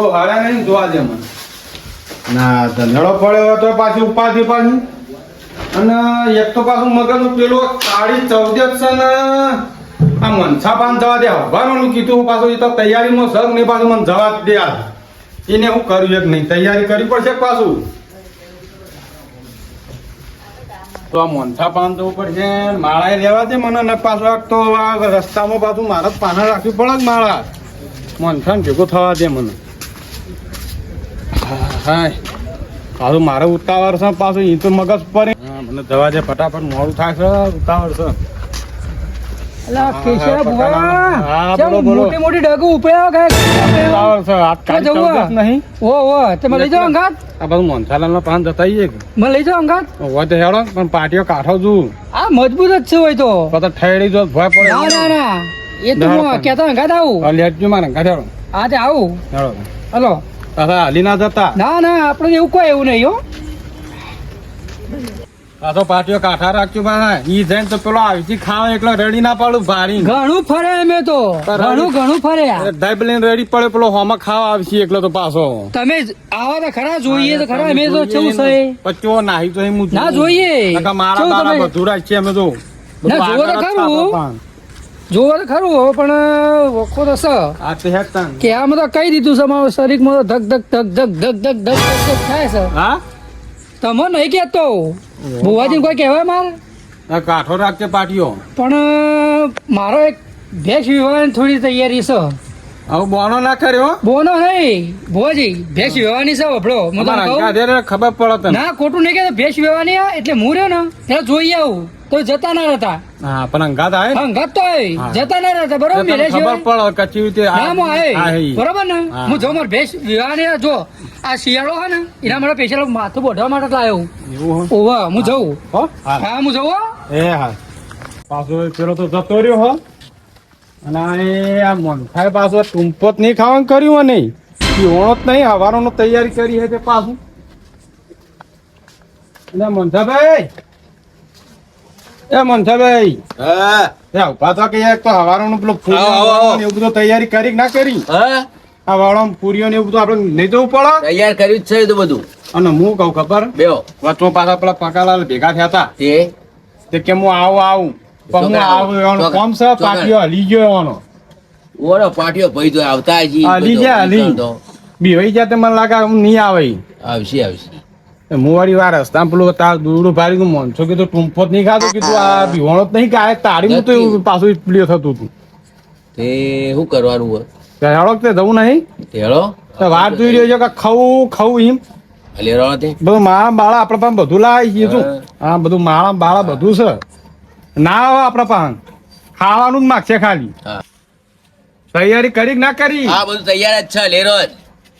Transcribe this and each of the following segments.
બહુ હારા નહીં જોવા દે મને. ના ધંધડો પડ્યો તો પાછી ઉપાધિ પાછી. અને એક તો પાછું મગજનું પેલું કાળી ચૌદસ છે ને આ મનસા પાન જવા દે હવાનું કીધું પાછું એ તો તૈયારીમાં સગ નહીં પાછું મને જવા જ દે એને હું કર્યું એક નહીં તૈયારી કરવી પડશે પાછું? તો આ મોનસા પાન જવું પડશે માળાએ લેવા દે મને ને પાછું તો આ રસ્તામાં પાછું મારે જ પાના રાખવી પડે માળા. મનસા ને ભેગું થવા દે મને. હાય. પાછું મારે ઉતાવળ છે પાછું એ તો મગજ પડે મને દવા છે ફટાફટ મોડું થાય છે ઉતાવળ છે. પાટીઓ કાઠો છું. આ મજબૂત જ છે હોય તો. ઠેડી જો ભય પડે. કેતા અંગાત આવું. લેટ મારે અંગાત આવું. આવું હલો. પાછા હાલી ના જતા ના ના આપણે એવું કોઈ એવું નહીં હો આ તો પાટીઓ કાઠા રાખજો મારા ઈ જઈને તો પેલો આવી ખાવા એકલો રેડી ના પાડું ભારી ઘણું ફરે અમે તો ઘણું ઘણું ફરે ડાઈબ લઈને રેડી પડે પેલો હોમાં ખાવા આવશે એકલો તો પાછો તમે આવા તો ખરા જોઈએ તો ખરા અમે તો કેવું છે પચ્યો નાહી તો હું ના જોઈએ મારા કેવું બારા તમે- બધું અમે તો ના, જોવો તો ખરું. જોવો તો ખરું હો પણ વખો તો છે આ બધા હેડ કે આમાં તો કહી દીધું છે મારા શરીરમાં તો ધક ધક ધક ધક ધક ધક ધક ધક ધક થાય છે. હા? તમે નહીં કહેતો બુવાજી કોઈ કહેવાય મારે? કાઠો રાખજે પાટીઓ. પણ મારો એક ભેંસ વિવાહની થોડી તૈયારી છે. હવે બોનો ના કર્યો? બોનો નહીં. ભુવાજી ભેંસ વેવાની છે કહું? અંગાધે ખબર પડે ના ખોટું નહીં કે ભેંસ વેવાની એટલે હું રહ્યો ને ત્યારે જોઈ આવું. તો જતા ના રહેતા. હા પણ અંગાત આવે અંગાત તો આવે જતા ના રહેતા બરોબર? મેરે છે ખબર પડ કચી રીતે આ- ના હું આય. આ હઈ. બરોબર ને? હું. જો મારે ભેંસ વિવાને જો આ શિયાળો છે ને એના માટે સ્પેશિયલ માથું બોઢવા માટે લાયો એવું હો? ઓવા હું જઉં. હો? હા. હા હું જઉં એ હા પાછો પેલો તો જતો રહ્યો હો. અને આ મનખાએ પાછો ટૂંપત નહીં ખાવાનું કર્યું હો નહીં. પીવણો જ નહીં હવાનો તૈયારી કરી છે તે પાછું. એટલે મનસાભાઈ એ મનસાભાઈ. હા? ઊભા તો કે એક તો હવારોનું પેલો ને એવું બધું તૈયારી કરી ના કરી? હા? આ વાળો પૂરીઓ ને એવું બધું આપણે નહીં જવું પડે? તૈયાર કર્યું જ છે તો બધું. અને હું કહું ખબર? બે વચમાં પાછા પેલા પકાલાલ ભેગા થયા હતા. એ? તે કે હું આવું આવું. પણ હું આવું એવાનો કોમ છે? પાટીઓ હલી ગયો એવાનો. ઓરો પાટીઓ ભાઈ તો આવતા હજી હલી ગયા, હાલી. બીવાઈ જાય મને લાગે હું નહીં આવે આવશે આવશે. એ હું વળી વાર રસ્તા પેલું તાર દૂરડું ભારી હું મોનસો કીધું ટૂંપો જ નહીં ખાતો કીધું આ બીવાણો જ નહીં કાય તારી હું તો એવું પાછું પ્રિય થતું હતું. તે શું કરવાનું હોય હેળો તે જવું નહીં? હેળો તે વાત જોઈ રહ્યો છે કે ખવું ખવું એમ તે બધું માળા બાળા આપણા પાસે બધું લાવી છીએ શું? હા. બધું માળા બાળા બધું છે. ના આવે આપણા પાસે. ખાવાનું જ માગશે ખાલી. તૈયારી કરી ના કરી? હા બધું તૈયાર જ છે લેરો જ.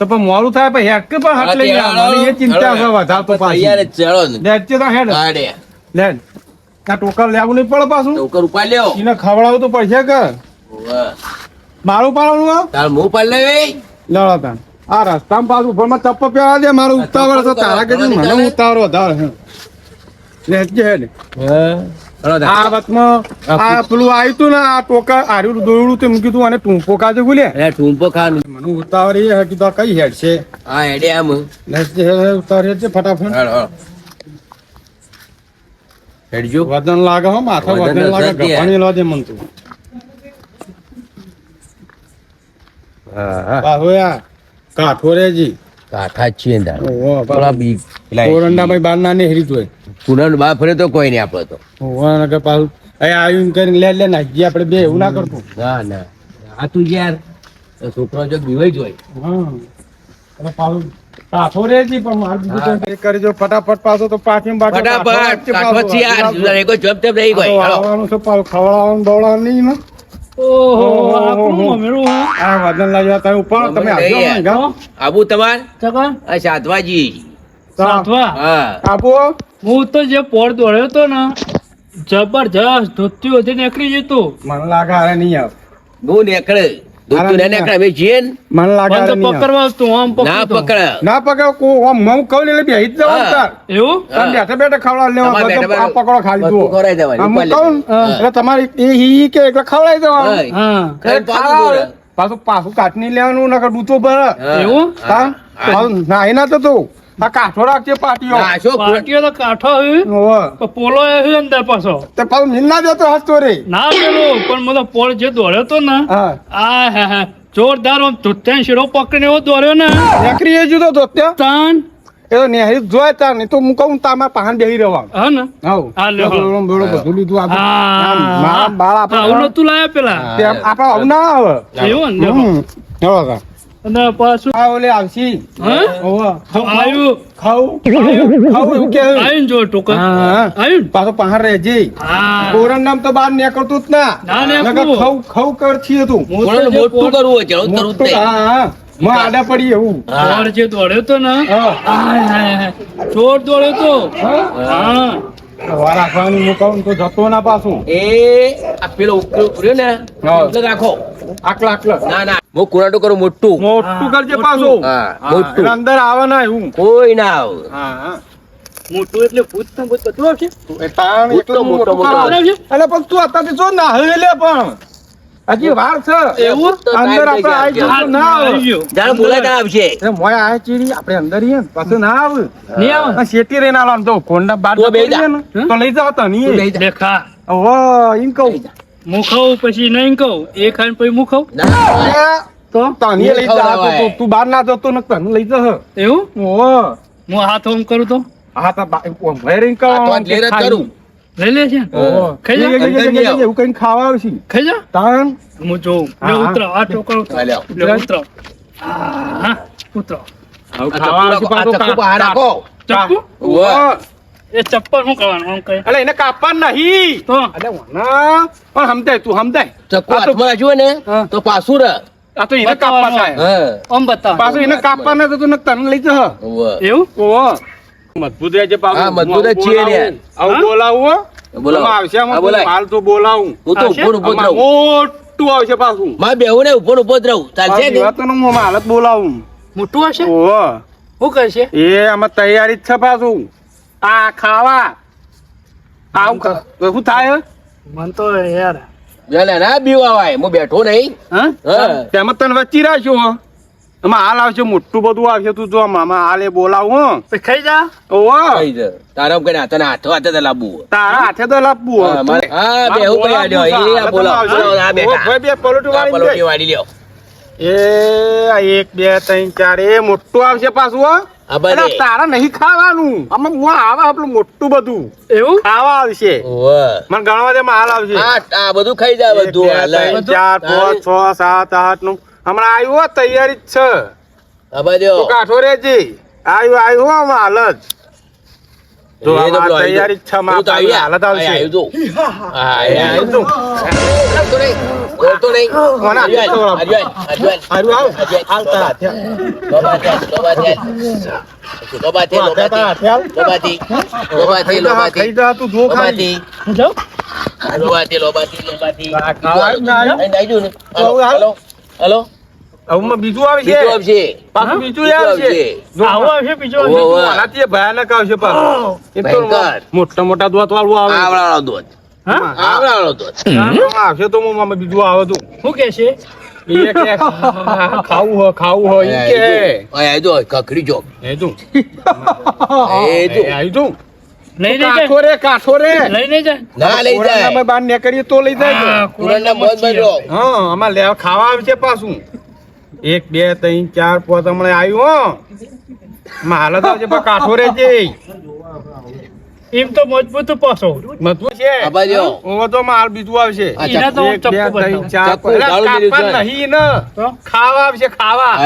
તો પણ મોડું થાય પણ હેડ કે પણ હાથ લઈ ગયા એ ચિંતા છે વધારે તો પાછી. જ છે ને. લેજે તો હેડ. હાડે. લે. આ ટોકર લેવું નહીં પડે પાછું. ટોકર ઉપાડ લ્યો એને ખવડાવવું તો પડશે કે? મારું પાડવાનું? તાર મું પાડ લેવે લડો તાન આ રસ્તામાં પાછું ઉપરમાં ચપ્પો પહેરા દે મારું ઉતાવળ છે. તારા કે મને ઉતાવળ વધારે આ વાતમાં આ પેલું આવ્યું તું ને આ ટોકા આર્યું દોરડું તે મૂક્યું તું અને ટૂંપો કાજુ અરે ટૂંપો ખાવાનું મને ઉતાવળ એ હતી તો કઈ હેડ છે? હા હેડે આમ. લેજે ઉતાવળ છે ફટાફટ. હેડો હેડો. હેડજો. વજન લાગે હો માથા વજન લાગે મન તું. હા હા. કાઠો રેજી કાઠા છીએ તાર. ઓહો પેલા બી બાર ના નેહરી તું પૂનમ બા ફરે તો કોઈ નહીં આપણે તો હોવાનગર પાછું અહીં આવ્યું કરીને લે લે નાખી આપણે બે એવું ના કરતું. ના ના. આ તું યાર છોકરો જો બીવાઈ જોઈ હા. પાછું આબુ તમાર? સાધવાજી. સાધવા? હું તો જે પોર દોડ્યો તો ને જબરજસ્ત ધોત્યું હતી નીકળી જતું મને લાગે હારે નહીં આવ. બહુ નીકળે. દૂધ ને નેકળે. અમે છીએ મને લાગે હારે નહીં પકડવા તું આમ ના પકડ. ના પકડ કો આમ મઉં કહું ને એટલે બેહી જ તાર. એવું? તમે બેઠા બેઠા ખવડાવી લેવા આ પકડો ખાલી આમ કહું એટલે તમારે એ હી કે એટલે ખવડાવી દેવાનું. હા. પાછું. પાછું પાછું કાઢી લેવાનું નકર ડૂચો ભરે. એવું? હા. ના તો તું આ કાઠો રાખજે પાટીઓ. પાટીઓ તો કાઠો. પણ પોલો આવ્યો અંદર પાછો. તે પાછો મિલ ના દેતો હસતો રે ના પેલો પણ મને પોળ જે દોડ્યો તો ને આ હે હે જોરદાર આમ ધોત્યાન શીરો પકડીને એવો દોડ્યો ને. નેકરી એ જુદો ધોત્યા. તાન. એ તો નેહરી જોય તાર નહીં તો હું કહું તામાં પહાણ બેહી રહેવા હા ને? હાઉ હા, લે બધું લીધું આપણે. હા. મારા બાળ આવું આપણે નતું લાયા પેલા. આપણા આવું ના આવે. એવું ને હમ. હેલો કા. અને પાછું આ ઓલે આવશી. આવ્યું ખાવું ખાવું એવું કે આવ્યું જો ટોકન. હા, હા. આવ્યું પાછો પહાણ રહેજે. કોરણ નામ તો બહાર નીકળતું જ ના. ના નીકળવું. નકર ખવ ખવ હતું. મોટું કરવું હોય ચલો તરવું જ મોટું હા હા. માં આડા પડી એવું. હા. જે દોડ્યો તો ને? હા. આય, હાય, હાય. જોર દોડ્યો તો? હા. વાર રાખવાનું હું તો જતો ના પાછું. એ આ પેલો ઉકળ્યો ને રાખો. આકલા આકલા. ના ના. હું કુરાટો કરું મોટું. મોટું કરજે. પાછું. હા મોટું. અંદર આવે ના હું. કોઈ ના આવે. હા હા. મોટું એટલે ભૂત ને ભૂત બધું આવશે. તાણ મોટો, મોટો, મોટો. એટલે પણ તું અત્યારથી જો ના હવે લે પણ. હજી વાર છે. એવું? અંદર આપણે ગયા. આવી ના આવે. આવી જાણે બોલાય આવશે. એટલે મોય આયા ચીરી આપણે અંદર ઈએ ને, ના આવે. નહીં આવે? આ શેતી રહીને આલો તો કોંડા બાર તું બેહી જતો રહીએ ને, જા. તો લઈ જાવ તો તું નહીં દેખા. ઓ ઇન કહું. હું પછી નહીં કહું એ ખાઈને પછી મુખાવ તો? તને લઈ જા તો તું- તું બહાર ના જતો ને તને લઈ જા એવું? ઓ હું હાથ ઓમ કરું તો? હા તો ઓમ તો ખાઈ. કરું. લઈ લે છે. ખાઈ જા. એવું કઈ ખાવા આવશે. ખાઈ જા. તાન. હું જોઉં. હા, લે. ઉતરો આ લ્યો. લે ઉતરો હા ઉતરો આ ખાવા આવશે ચપ્પુ પાછું. રાખો, ચક્કુ? ચપ્પુ એ ચપ્પલ શું કરવાનું આમ કઈ? અલે એને કાપવા નહીં. તો? અલે વના. પણ સમજાય તું સમજાય. ચપ્પુ તો- હાથમાં હોય ને તો પાછું રહે આ તો એને કાપવા થાય. ઓમ બતાવ. પાછું એને કાપવા ના તો તને લઈ જા. એવું? ઓહો મજબૂત રહેજે પાછું. હા, મજબૂત જ છીએ ને. આવું બોલાવું બોલાવ. આવશે. માલ તો બોલાવું. હું તો ઉપર ને રહું. મોટું આવશે પાછું. મારે બેહું ને ઊભો ઉપર રહું. ચાલશે કે? વાતનું હું હાલત બોલાવું. મોટું હશે ઓહો શું કરશે? એ આમાં તૈયારી જ છે પાછું. આ ખાવા. આવું શું થાય મન તો યાર એટલે ના બીવાવાય હું બેઠો નહીં. તેમાં તને વચ્ચી રાખ્યો હો. આમાં હાલ આવશે મોટું બધું આવશે તું જો મામા હાલે બોલાવું ખાઈ જા. ઓ ખાઈ જા. તારા કઈ હાથે હાથો હાથે તો લાવવું તારા હાથે તો લાવવું હા. મારે- હા, કઈ આડ્યો એ આ બોલાવો. આ બેટા. ઓ, બે પલોઠું વાળી વાળીને વાળી લ્યો. એ આ એક બે ત્રણ ચાર એ મોટું આવશે પાછું હો. આ તારા નહીં ખાવાનું. આમાં હું આવા આપણું મોટું બધું. એવું? ખાવા આવશે. મને ગણવા દે માલ આવશે. આ આ બધું ખાઈ જાય બધું ચાર પાંચ છ સાત આઠનું હમણાં આવ્યો હો, તૈયારી જ છે. આ કાઠો રેજી આવ્યું આવ્યું હો, આમાં હાલ જ. તૈયારી જ છે. હાલત આવશે. આવ્યું. બોલતો નહીં. કોના? અજવાઈન, અજવાઈન. આવ્યું આવ તારા હાથે. લોબા થેલ, લોબા થેલ. લોબા થેલ, લોબા તારા હાથે હાલ. થેલ. લોબાથી. લોબાથી, ખાઈ જા, લોબાથી. ખાઈ જા, તું જો ખાલી. લોબાથી. જાઓ લોબાથી, લોબાથી, લોબાથી. હલો, હાલ. હલો. આવુંમાં બીજું આવશે બીજું આવશે. પાછું? બીજું આવશે. જો, આવો આવશે બીજું આવશે. ભયાનક આવશે પાછું. મોટા મોટા દોત વાળું આવે આવડાવાળો દૂધ. હા? આવડાવાળો દૂધ. આમાં આવશે તો હું બીજું આવે તું. શું કે છે? ખાવું હો ખાવું હો ઈ કે અહીં જો, કકડી જો. એ તું એ જો. એ તું લઈને જાય. કાઠો રે કાઠો રે. લઈને જાય. ના લઈ જાય. કોરોનામાં બહાર નીકળીએ તો લઈ જાય. હા, કુરાનના મોજ બનરો. હા આમાં લેવા ખાવા આવશે પાછું. એક બે ત્રણ ચાર પાંચ હમણાં આવ્યું હો. હાલત આવશે પણ કાઠો રે એમ તો મજબૂત પાછો. મજબૂત છે. ઓવો તો માલ બીજું આવશે. આ તો ચપ્પુ ત્રણ ચપ્પુ ગાળું મેલ્યું છે. નહીં ને. ખાવા આવશે ખાવા.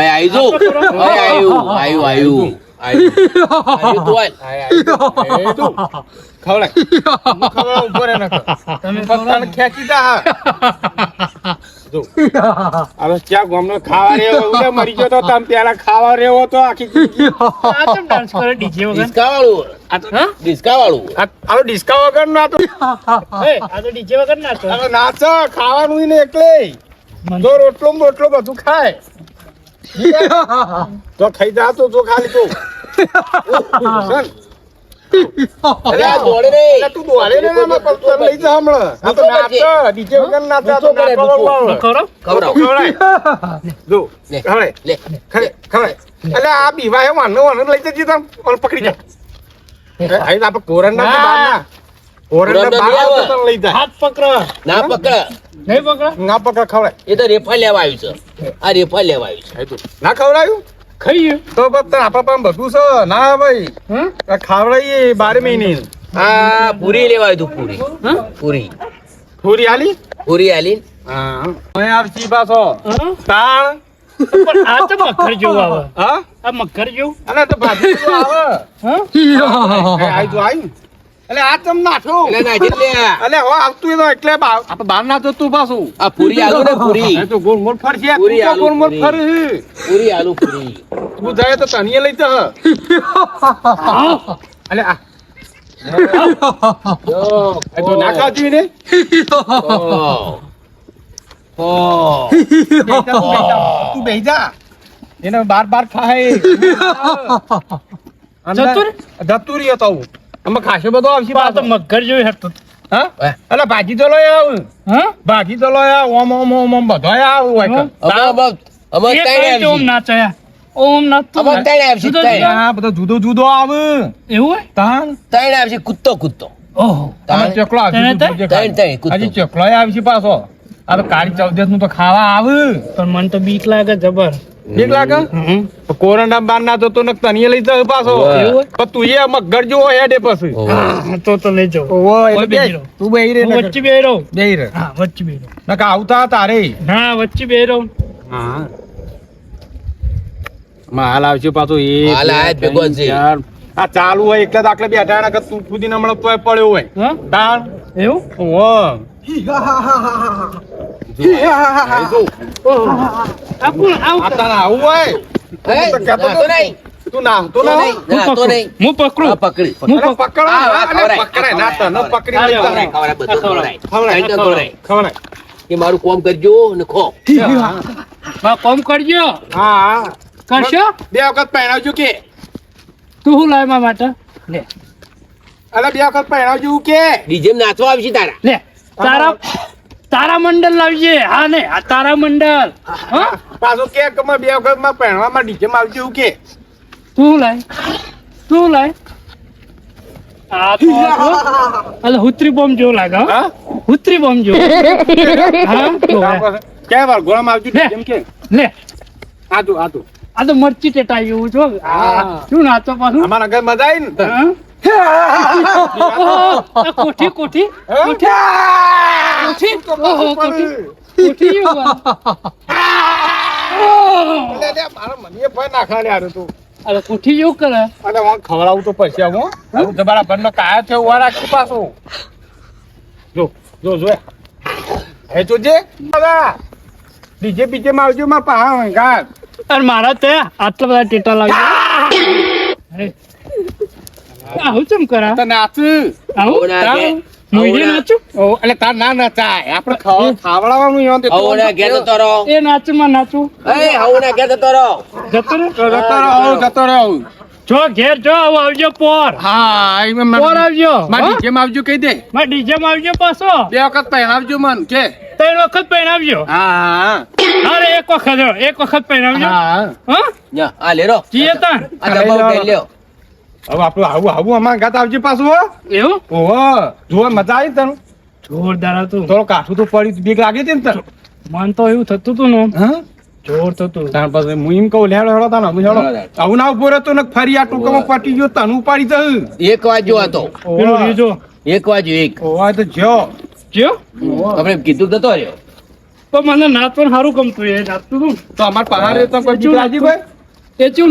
તું ખવડાય. ઉપર ખેંચી જા જો. હવે ક્યાં ગોમનો ખાવા રેવો ઉડે મરી ગયો તો તમ પેલા ખાવા રેવો તો આખી. આ કેમ ડાન્સ કરે ડીજે વગર ડિસ્કાવાળું. આ તો- ડિસ્કા વાળું આ તો ડિસ્કા વગર ના તો એ આ તો ડીજે વગર ના આ તો નાચ ખાવાનું ને એકલે જો રોટલો ને બધું ખાય તો ખાઈ જા તો જો ખાલી તો પકડી જાય. હાથ પકડ. ના પકડ. ના પકડ ખવડાય. એ તો રેફા લેવા આવ્યું છે. આ રેફા લેવા આવ્યું છે. ના ખવડાયું? ખાઈએ. તો બસ તને આપણા પાસે બધું છે. ના ભાઈ. હા આ બાર મહિને હા પૂરી લેવા આવ્યું તું પૂરી. હા પૂરી. પૂરી આલી? પૂરી આલી. હા. અહીં આવતી પાછો. તાળ તાણ પણ આ તો મગર જેવું આવે. હા? આ મગર જેવું? અને તો ભાજી આવે. હા એ આઈ તો આઈ એટલે આ તમ નાખો એટલે નાખી જ લે એટલે હો આવતું એનો એટલે બા- આપણે બહાર ના જતું પાછું. આ પૂરી આલુ ને પૂરી. એ તો ગોળ મોળ ફરશે. તું પૂરી આલુ, ગોળ મોળ પૂરી. પૂરી આલુ પૂરી. તું જાય તો તનીએ લઈ જા. એટલે આ. જો, એ તો ના ખાતી ને? ઓ. ઓ. તું બેહી જા. તું એને બાર બાર ખાય. અંદર- જતું રે? તો. આમાં ખાસો બધો આવશે પાછો. મગર જેવું હેરતું હા હે? ભાજી તો લઈ આવ હા ભાજી તો લઈ આવ ઓમ ઓમ ઓમ ઓમ બધો આવ હોય. અમે અમે- અમે ઓમ. નાચાયા ઓમ અમે આવશી, ત્રણે. જુદો. આ બધો જુદો જુદો આવે એવું હોય તાન ત્રણે આવશે કૂદતો કુત્તો ઓહો તાન ચકલો આવશે તું. હજી ચકલો આવશે પાછો આ તો કાળી ચૌદસનું તો ખાવા આવે. પણ મને તો બીક લાગે જબર. બીક લાગે? હમ. કોરંડા બાર ના તો તું તનીએ લઈ જાવ પાછો. પણ તું એ મગર જો હેડે પછી. તો તો લઈ જાઉં. ઓ એટલે. તું બે રે વચ્ચે બે રહો બે રે હા વચ્ચે બે રહું નકર આવતા તારે હા વચ્ચે બે રહો હા. માલ આવશે પાછો એ માલ બે, આયા ભેગો છે. આ ચાલુ હોય એકલા દાખલે બેઠા નકર તું સુધી હમણાં તોય પડ્યો હોય. હા? તાણ. એવું? ઓવો. મારું કોમ કરજો ને ખો કોમ કરજો હા હા કરશો બે વખત પહેરાવજો કે. તું શું લાવે મારા માટે લે અરે બે વખત પહેરાવજો કે ડીજે નાચવા આવશે તારા. લે. તારા તારા મંડળ લાવજે. હા ને આ તારા મંડળ. હા પાછું કે કે બે વખતમાં પહેરવામાં ડીજે માં આવજે એવું કે. તું લાય. તું લાય. આ તો અલ હુત્રી બોમ્બ જેવું લાગે હો. હુત્રી બોમ્બ જેવું. હા? કે વાર ગોળામાં આવજો. એમ કે? લે. આ તો આ તો. આ તો મરચી ટેટા જેવું છો હા. શું નાચો પાછું? અમારા ઘર મજા આવી ને કોઠી કોઠી? કોઠી? ઓહો કોઠી. મારા ભય લે તું. અરે કોઠી કરે? અને હું ખવડાવું તો આવું હો. તમારા ઘરનો કાયા છે ઊભા રાખી પાછું. જો જો જો હે જોજે દાદા ડીજે બીજે માં આવજો માં પા ગાત અને મારા તે આટલા બધા ટેટા લાવજો આવું ચમ કરા? તો નાચ. આવું. નાચું? ઓ એટલે તાર ના નચાય. આપણે ખાવડાવવાનું યો તે હવો ઘેર જતો રહો એ નાચું? માં નાચું એ હવો ઘેર જતો રહો. જતો રે જતો રહો જતો રહો. જો ઘેર જો આવું આવજો પોર. હા પોર આવજો. માં ડીજે આવજો કહી દે. માં ડીજે આવજો પાછો. બે વખત પહેરાવજો મન કે. ત્રણ વખત પહેરાવજો. હા. અરે એક વખત એક વખત પહેરાવજો. હા. હા? આ લેરો. જીએ આ લ્યો હવે આપણું આવું આવું અમારે ગાત આવજે પાછું હો. એવું? ઓહો જો મજા આવી તને. જોરદાર હતું. થોડું કાઠું તો પડી બીક લાગે હતી ને તને. મન તો એવું થતું હતું ને. હા? જોર થતું. તાર પછી હું એમ કહું લેડો હેડો તાનો હેડો. આવું ના ઊભો રહેતો ને ફરી આ ટૂંકામાં પટી ગયો તને ઉપાડી જવું એક વાગ્યો હતો. પેલું રીજો એક વાગ્યો એક. ઓવા તો જો. જો? આપણે કીધું તો રહ્યો. પણ મને નાચવાનું સારું ગમતું એ નાચતું તો અમાર પહાડ તો કોઈ બીક લાગી ભાઈ એ ચેવું